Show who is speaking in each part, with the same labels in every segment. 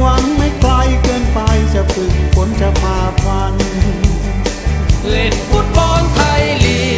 Speaker 1: หวังไม่ไกลเกินไปจะฝึกฝนจะพาฟัน เล่นฟุตบอลไท
Speaker 2: ยลีก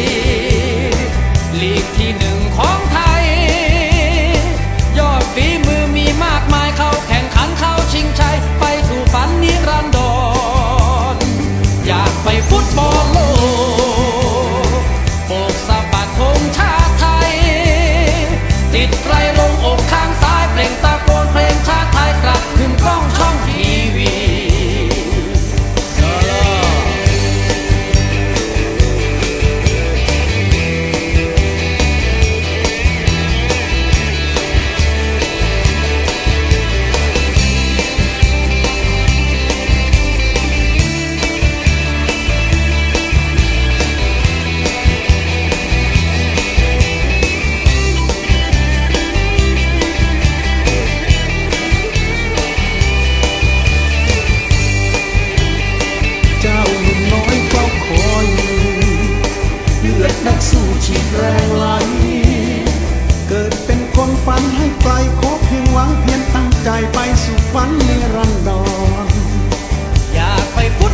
Speaker 2: คนฝันให้ไกลขอเพียงหวังเพียงตั้งใจไปสู่ฝันนรันดร
Speaker 1: อยากไปฟุต